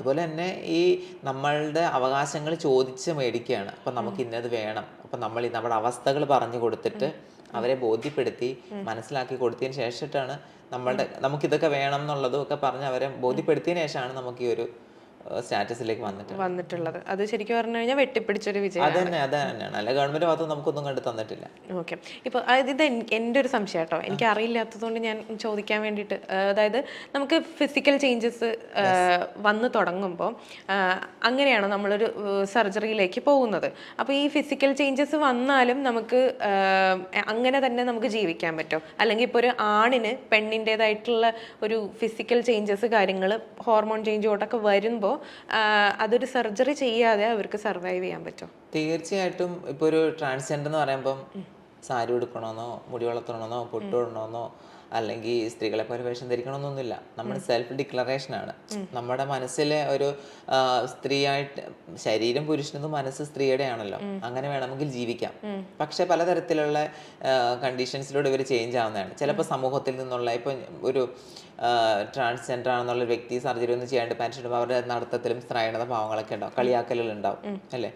അതുപോലെ തന്നെ ഈ നമ്മളുടെ അവകാശങ്ങൾ ചോദിച്ച് മേടിക്കുകയാണ്. അപ്പം നമുക്ക് ഇന്നത് വേണം. അപ്പം നമ്മൾ നമ്മുടെ അവസ്ഥകൾ പറഞ്ഞു കൊടുത്തിട്ട് അവരെ ബോധ്യപ്പെടുത്തി മനസ്സിലാക്കി കൊടുത്തതിന് ശേഷിട്ടാണ് നമ്മളുടെ നമുക്കിതൊക്കെ വേണം എന്നുള്ളതും ഒക്കെ പറഞ്ഞ് അവരെ ബോധ്യപ്പെടുത്തിയതിന് ശേഷമാണ് നമുക്ക് ഈ ഒരു സ്റ്റാറ്റസിലേക്ക് വന്നിട്ട് വന്നിട്ടുള്ളത്. അത് ശരിക്കും പറഞ്ഞു കഴിഞ്ഞാൽ വെട്ടിപ്പിടിച്ചൊരു വിജയം അത് തന്നെ അത് തന്നെയാണ് അല്ല ഗവൺമെന്റ് ഭാഗത്ത് നമുക്കൊന്നും കണ്ടു തന്നിട്ടില്ല. ഓക്കെ. ഇപ്പോൾ ഇത് എന്റെ എന്റെ ഒരു സംശയം കേട്ടോ. എനിക്ക് അറിയില്ലാത്തതുകൊണ്ട് ഞാൻ ചോദിക്കാൻ വേണ്ടിയിട്ട് അതായത് നമുക്ക് ഫിസിക്കൽ ചേഞ്ചസ് വന്നു തുടങ്ങുമ്പോൾ അങ്ങനെയാണ് നമ്മളൊരു സർജറിയിലേക്ക് പോകുന്നത്. അപ്പോൾ ഈ ഫിസിക്കൽ ചേഞ്ചസ് വന്നാലും നമുക്ക് അങ്ങനെ തന്നെ നമുക്ക് ജീവിക്കാൻ പറ്റും. അല്ലെങ്കിൽ ഇപ്പോൾ ഒരു ആണിന് പെണ്ണിന്റെതായിട്ടുള്ള ഒരു ഫിസിക്കൽ ചേഞ്ചസ് കാര്യങ്ങൾ ഹോർമോൺ ചേഞ്ചോട്ടൊക്കെ വരുമ്പോൾ അതൊരു സർജറി ചെയ്യാതെ അവർക്ക് സർവൈവ് ചെയ്യാൻ പറ്റും തീർച്ചയായിട്ടും ഇപ്പോൾ ഒരു ട്രാൻസ്ജെൻഡർ എന്ന് പറയുമ്പം സാരി ഉടുക്കണമെന്നോ മുടി വളർത്തണമെന്നോ പൊട്ടിടണമെന്നോ അല്ലെങ്കിൽ സ്ത്രീകളെ പോലെ വേഷം ധരിക്കണമെന്നൊന്നുമില്ല. നമ്മുടെ സെൽഫ് ഡിക്ലറേഷൻ ആണ്. നമ്മുടെ മനസ്സിലെ ഒരു സ്ത്രീയായിട്ട് ശരീരം പുരുഷനതും മനസ്സ് സ്ത്രീയുടെ ആണല്ലോ അങ്ങനെ വേണമെങ്കിൽ ജീവിക്കാം. പക്ഷെ പലതരത്തിലുള്ള കണ്ടീഷൻസിലൂടെ ഇവർ ചേഞ്ച് ആവുന്നതാണ്. ചിലപ്പോൾ സമൂഹത്തിൽ നിന്നുള്ള ഇപ്പൊ ഒരു ട്രാൻസ്ജെൻഡർ ആണെന്നുള്ള ഒരു വ്യക്തി സർജറി ഒന്നും ചെയ്യാണ്ട് പാൻഷൻ അവരുടെ നടത്തത്തിലും സ്ത്രൈണത ഭാവങ്ങളൊക്കെ ഉണ്ടാവും. കളിയാക്കലുകൾ ഉണ്ടാവും. അല്ലേ?